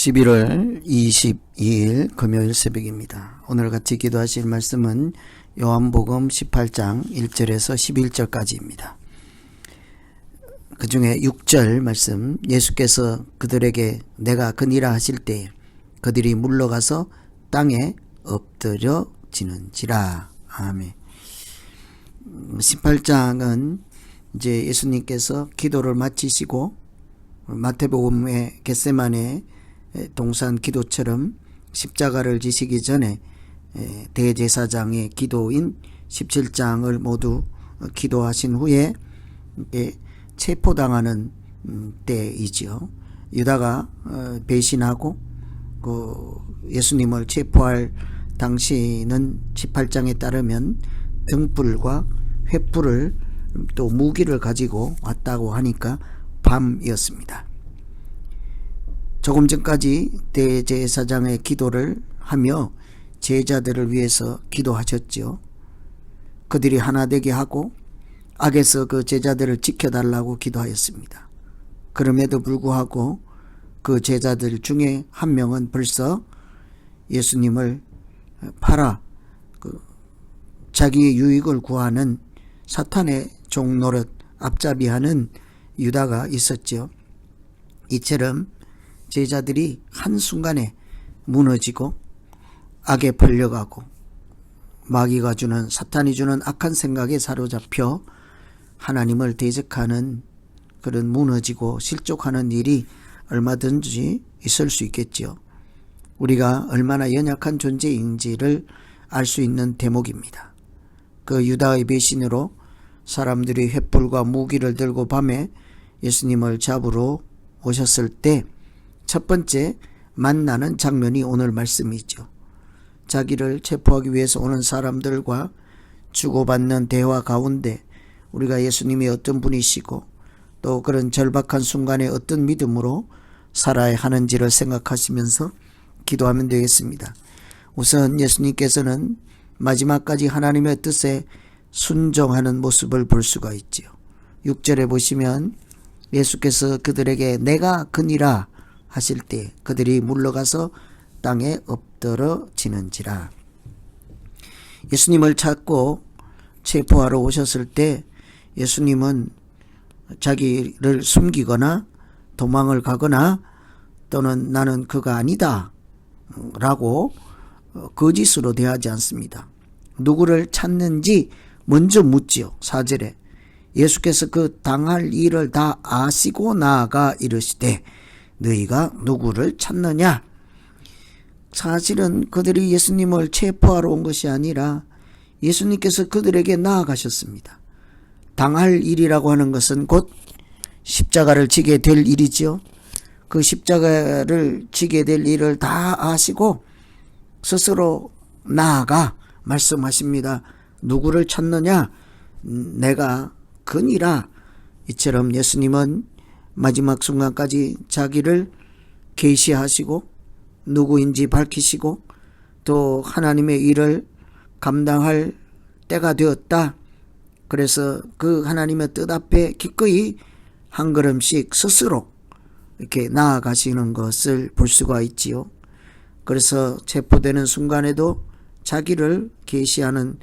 11월 22일 금요일 새벽입니다. 오늘 같이 기도하실 말씀은 요한복음 18장 1절에서 11절까지입니다. 그 중에 6절 말씀 예수께서 그들에게 내가 그니라 하실 때 그들이 물러가서 땅에 엎드려지는지라. 아멘. 18장은 이제 예수님께서 기도를 마치시고 마태복음의 겟세만의 동산 기도처럼 십자가를 지시기 전에 대제사장의 기도인 17장을 모두 기도하신 후에 체포당하는 음, 때이지요. 유다가 어, 배신하고 그 예수님을 체포할 당시는 18장에 따르면 등불과 횃불을 또 무기를 가지고 왔다고 하니까 밤이었습니다. 조금 전까지 대제사장의 기도를 하며 제자들을 위해서 기도하셨지요. 그들이 하나 되게 하고 악에서 그 제자들을 지켜달라고 기도하였습니다. 그럼에도 불구하고 그 제자들 중에 한 명은 벌써 예수님을 팔아 그 자기의 유익을 구하는 사탄의 종노릇 앞잡이하는 유다가 있었죠. 이처럼 제자들이 한순간에 무너지고 악에 벌려가고 마귀가 주는 사탄이 주는 악한 생각에 사로잡혀 하나님을 대적하는 그런 무너지고 실족하는 일이 얼마든지 있을 수 있겠지요. 우리가 얼마나 연약한 존재인지를 알 수 있는 대목입니다. 그 유다의 배신으로 사람들이 횃불과 무기를 들고 밤에 예수님을 잡으러 오셨을 때 첫 번째 만나는 장면이 오늘 말씀이죠. 자기를 체포하기 위해서 오는 사람들과 주고받는 대화 가운데 우리가 예수님이 어떤 분이시고 또 그런 절박한 순간에 어떤 믿음으로 살아야 하는지를 생각하시면서 기도하면 되겠습니다. 우선 예수님께서는 마지막까지 하나님의 뜻에 순종하는 모습을 볼 수가 있지요. 6절에 보시면 예수께서 그들에게 내가 그니라 하실 때 그들이 물러가서 땅에 엎드러지는지라. 예수님을 찾고 체포하러 오셨을 때 예수님은 자기를 숨기거나 도망을 가거나 또는 나는 그가 아니다 라고 거짓으로 대하지 않습니다. 누구를 찾는지 먼저 묻지요. 4절에 예수께서 그 당할 일을 다 아시고 나아가 이르시되 너희가 누구를 찾느냐? 사실은 그들이 예수님을 체포하러 온 것이 아니라 예수님께서 그들에게 나아가셨습니다. 당할 일이라고 하는 것은 곧 십자가를 지게 될 일이지요. 그 십자가를 지게 될 일을 다 아시고 스스로 나아가 말씀하십니다. 누구를 찾느냐? 내가 그니라. 이처럼 예수님은 마지막 순간까지 자기를 계시하시고 누구인지 밝히시고 또 하나님의 일을 감당할 때가 되었다. 그래서 그 하나님의 뜻 앞에 기꺼이 한 걸음씩 스스로 이렇게 나아가시는 것을 볼 수가 있지요. 그래서 체포되는 순간에도 자기를 계시하는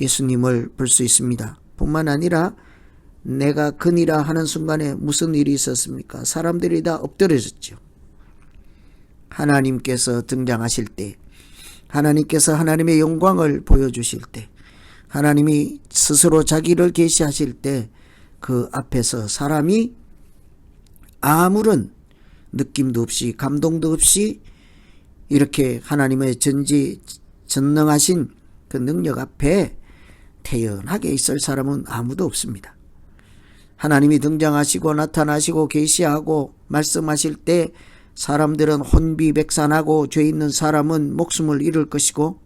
예수님을 볼 수 있습니다. 뿐만 아니라 내가 그니라 하는 순간에 무슨 일이 있었습니까? 사람들이 다 엎드려졌죠. 하나님께서 등장하실 때, 하나님께서 하나님의 영광을 보여주실 때, 하나님이 스스로 자기를 계시하실 때, 그 앞에서 사람이 아무런 느낌도 없이, 감동도 없이, 이렇게 하나님의 전지, 전능하신 그 능력 앞에 태연하게 있을 사람은 아무도 없습니다. 하나님이 등장하시고 나타나시고 계시하고 말씀하실 때 사람들은 혼비백산하고 죄 있는 사람은 목숨을 잃을 것이고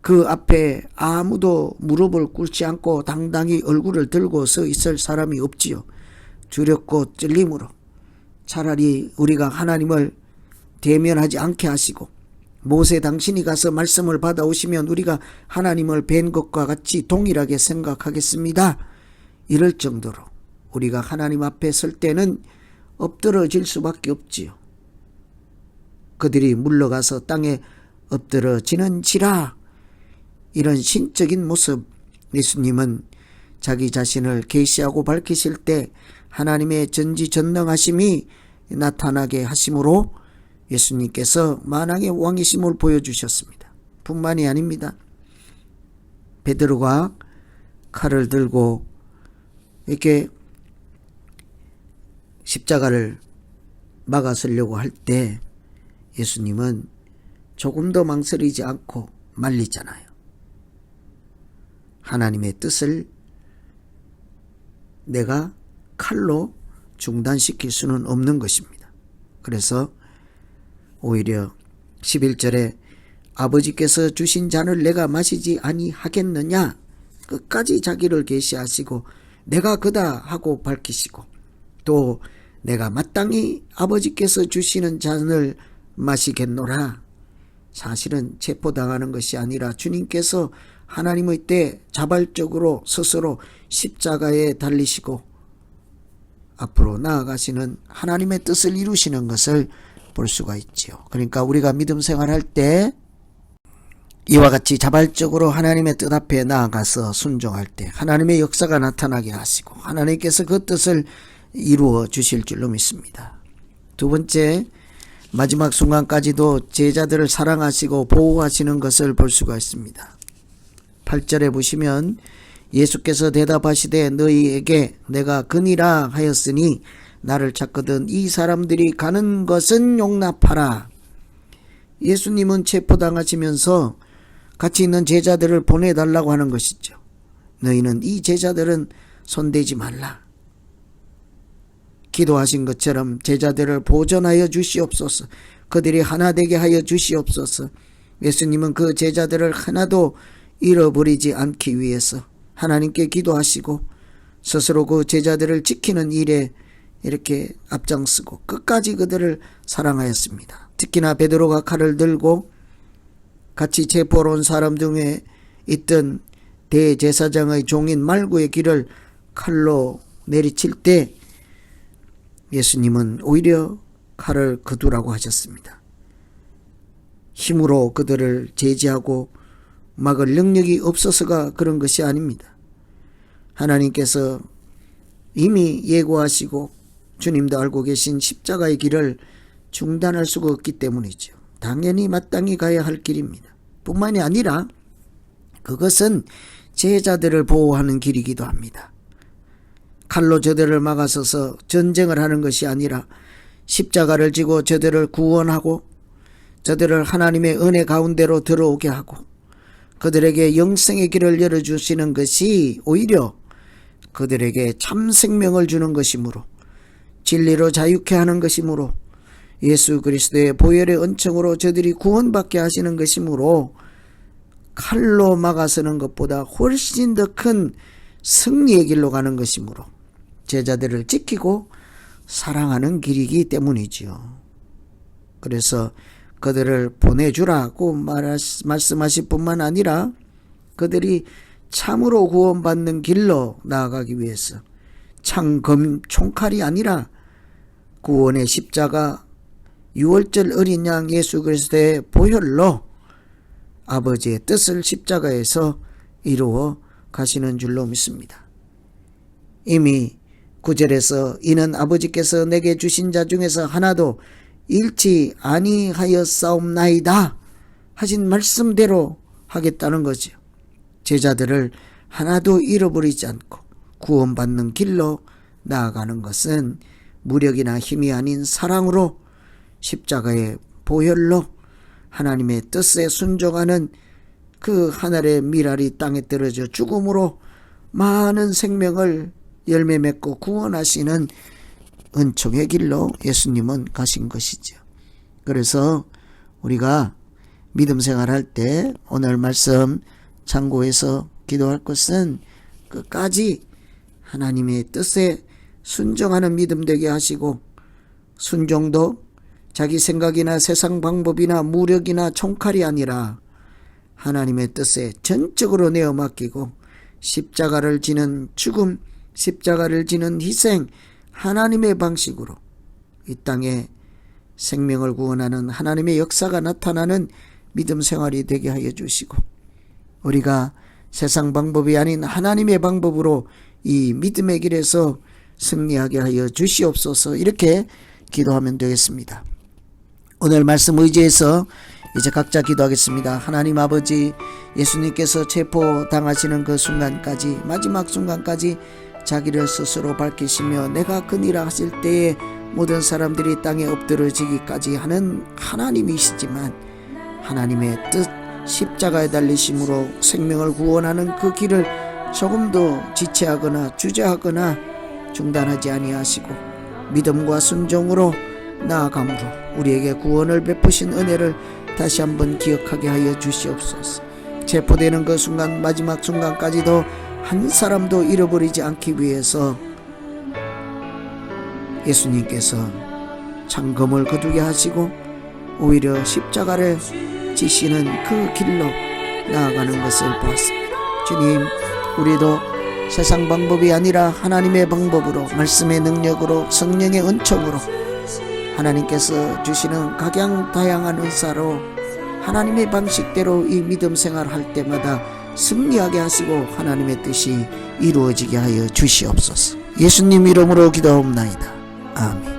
그 앞에 아무도 무릎을 꿇지 않고 당당히 얼굴을 들고 서 있을 사람이 없지요. 두렵고 찔림으로 차라리 우리가 하나님을 대면하지 않게 하시고 모세 당신이 가서 말씀을 받아오시면 우리가 하나님을 뵌 것과 같이 동일하게 생각하겠습니다. 이럴 정도로 우리가 하나님 앞에 설 때는 엎드러질 수밖에 없지요. 그들이 물러가서 땅에 엎드러지는지라 이런 신적인 모습 예수님은 자기 자신을 계시하고 밝히실 때 하나님의 전지전능하심이 나타나게 하심으로 예수님께서 만왕의 왕이심을 보여주셨습니다. 뿐만이 아닙니다. 베드로가 칼을 들고 이렇게 십자가를 막아서려고 할 때 예수님은 조금 더 망설이지 않고 말리잖아요. 하나님의 뜻을 내가 칼로 중단시킬 수는 없는 것입니다. 그래서 오히려 11절에 아버지께서 주신 잔을 내가 마시지 아니하겠느냐 끝까지 자기를 계시하시고 내가 그다 하고 밝히시고 또 내가 마땅히 아버지께서 주시는 잔을 마시겠노라 사실은 체포당하는 것이 아니라 주님께서 하나님의 때 자발적으로 스스로 십자가에 달리시고 앞으로 나아가시는 하나님의 뜻을 이루시는 것을 볼 수가 있지요. 그러니까 우리가 믿음 생활할 때 이와 같이 자발적으로 하나님의 뜻 앞에 나아가서 순종할 때 하나님의 역사가 나타나게 하시고 하나님께서 그 뜻을 이루어 주실 줄로 믿습니다. 두 번째, 마지막 순간까지도 제자들을 사랑하시고 보호하시는 것을 볼 수가 있습니다. 8절에 보시면 예수께서 대답하시되 너희에게 내가 근이라 하였으니 나를 찾거든 이 사람들이 가는 것은 용납하라. 예수님은 체포당하시면서 같이 있는 제자들을 보내달라고 하는 것이죠. 너희는 이 제자들은 손대지 말라. 기도하신 것처럼 제자들을 보존하여 주시옵소서. 그들이 하나 되게 하여 주시옵소서. 예수님은 그 제자들을 하나도 잃어버리지 않기 위해서 하나님께 기도하시고 스스로 그 제자들을 지키는 일에 이렇게 앞장서고 끝까지 그들을 사랑하였습니다. 특히나 베드로가 칼을 들고 같이 체포로 온 사람 중에 있던 대제사장의 종인 말구의 길을 칼로 내리칠 때 예수님은 오히려 칼을 거두라고 하셨습니다. 힘으로 그들을 제지하고 막을 능력이 없어서가 그런 것이 아닙니다. 하나님께서 이미 예고하시고 주님도 알고 계신 십자가의 길을 중단할 수가 없기 때문이죠. 당연히 마땅히 가야 할 길입니다. 뿐만이 아니라 그것은 제자들을 보호하는 길이기도 합니다. 칼로 저들을 막아서서 전쟁을 하는 것이 아니라 십자가를 지고 저들을 구원하고 저들을 하나님의 은혜 가운데로 들어오게 하고 그들에게 영생의 길을 열어주시는 것이 오히려 그들에게 참 생명을 주는 것이므로 진리로 자유케 하는 것이므로 예수 그리스도의 보혈의 은총으로 저들이 구원받게 하시는 것이므로 칼로 막아서는 것보다 훨씬 더 큰 승리의 길로 가는 것이므로 제자들을 지키고 사랑하는 길이기 때문이지요. 그래서 그들을 보내주라고 말씀하실 뿐만 아니라 그들이 참으로 구원받는 길로 나아가기 위해서 창검 총칼이 아니라 구원의 십자가 유월절 어린 양 예수 그리스도의 보혈로 아버지의 뜻을 십자가에서 이루어 가시는 줄로 믿습니다. 이미 구절에서 이는 아버지께서 내게 주신 자 중에서 하나도 잃지 아니하였사옵나이다 하신 말씀대로 하겠다는 거죠. 제자들을 하나도 잃어버리지 않고 구원받는 길로 나아가는 것은 무력이나 힘이 아닌 사랑으로 십자가의 보혈로 하나님의 뜻에 순종하는 그 하늘의 미랄이 땅에 떨어져 죽음으로 많은 생명을 열매 맺고 구원하시는 은총의 길로 예수님은 가신 것이죠. 그래서 우리가 믿음 생활할 때 오늘 말씀 참고해서 기도할 것은 끝까지 하나님의 뜻에 순종하는 믿음 되게 하시고 순종도 자기 생각이나 세상 방법이나 무력이나 총칼이 아니라 하나님의 뜻에 전적으로 내어 맡기고 십자가를 지는 죽음, 십자가를 지는 희생, 하나님의 방식으로 이 땅에 생명을 구원하는 하나님의 역사가 나타나는 믿음 생활이 되게 하여 주시고 우리가 세상 방법이 아닌 하나님의 방법으로 이 믿음의 길에서 승리하게 하여 주시옵소서 이렇게 기도하면 되겠습니다. 오늘 말씀 의지해서 이제 각자 기도하겠습니다. 하나님 아버지 예수님께서 체포 당하시는 그 순간까지 마지막 순간까지 자기를 스스로 밝히시며 내가 그니라 하실 때에 모든 사람들이 땅에 엎드러지기까지 하는 하나님이시지만 하나님의 뜻 십자가에 달리심으로 생명을 구원하는 그 길을 조금도 지체하거나 주저하거나 중단하지 아니하시고 믿음과 순종으로 나아감으로 우리에게 구원을 베푸신 은혜를 다시 한번 기억하게 하여 주시옵소서. 체포되는 그 순간 마지막 순간까지도 한 사람도 잃어버리지 않기 위해서 예수님께서 창검을 거두게 하시고 오히려 십자가를 지시는 그 길로 나아가는 것을 보았습니다. 주님, 우리도 세상 방법이 아니라 하나님의 방법으로 말씀의 능력으로 성령의 은총으로 하나님께서 주시는 각양 다양한 은사로 하나님의 방식대로 이 믿음 생활할 때마다 승리하게 하시고 하나님의 뜻이 이루어지게 하여 주시옵소서. 예수님 이름으로 기도하옵나이다. 아멘.